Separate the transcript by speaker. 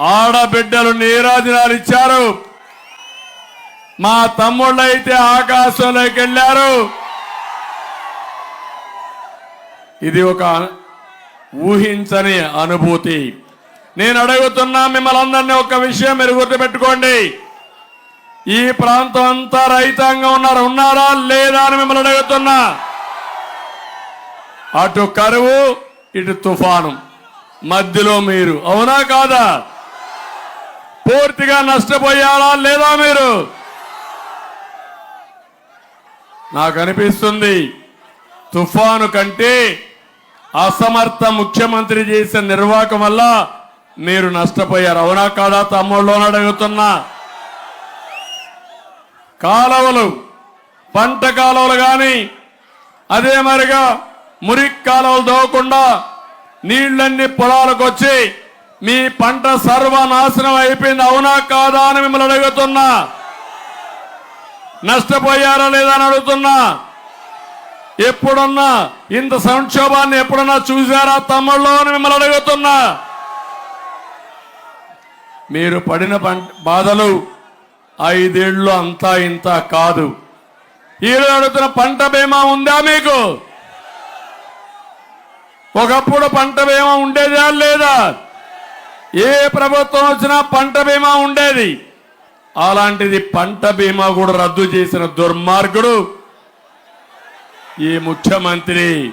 Speaker 1: ఆడబిడ్డలు నీరాజనాలు ఇచ్చారు. మా తమ్ముళ్ళు అయితే ఆకాశంలోకి వెళ్ళారు. ఇది ఒక ఊహించని అనుభూతి. నేను అడుగుతున్నా మిమ్మల్ని అందరినీ ఒక విషయం మీరు గుర్తుపెట్టుకోండి. ఈ ప్రాంతం అంతా రైతాంగం ఉన్నారు. ఉన్నారా లేదా అని మిమ్మల్ని అడుగుతున్నా. అటు కరువు ఇటు తుఫాను. మధ్యలో మీరు. అవునా కాదా? పూర్తిగా నష్టపోయారా లేదా మీరు? నాకు అనిపిస్తుంది తుఫాను కంటే అసమర్థ ముఖ్యమంత్రి చేసిన నిర్వాహకం వల్ల మీరు నష్టపోయారు. అవునా కాదా తమ్ముళ్ళు అడుగుతున్నా. కాలువలు పంట కాలువలు కానీ అదే మరిగా మురికి కాలువలు దోవకుండా నీళ్ళన్ని పొలాలకు వచ్చి మీ పంట సర్వనాశనం అయిపోయింది అవునా కాదా అని మిమ్మల్ని అడుగుతున్నా. నష్టపోయారా లేదా అని అడుగుతున్నా. ఎప్పుడన్నా ఇంత సంక్షోభాన్ని ఎప్పుడన్నా చూశారా తమ్ముళ్ళు అని మిమ్మల్ని అడుగుతున్నా. మీరు పడిన పంట బాధలు ఐదేళ్ళు అంతా ఇంత కాదు. ఈరోజు అడుగుతున్న పంట బీమా ఉందా మీకు? ఒకప్పుడు పంట బీమా ఉండేదా లేదా? ఏ ప్రభుత్వం వచ్చినా పంట బీమా ఉండేది. అలాంటిది పంట బీమా కూడా రద్దు చేసిన దుర్మార్గుడు ఈ ముఖ్యమంత్రి.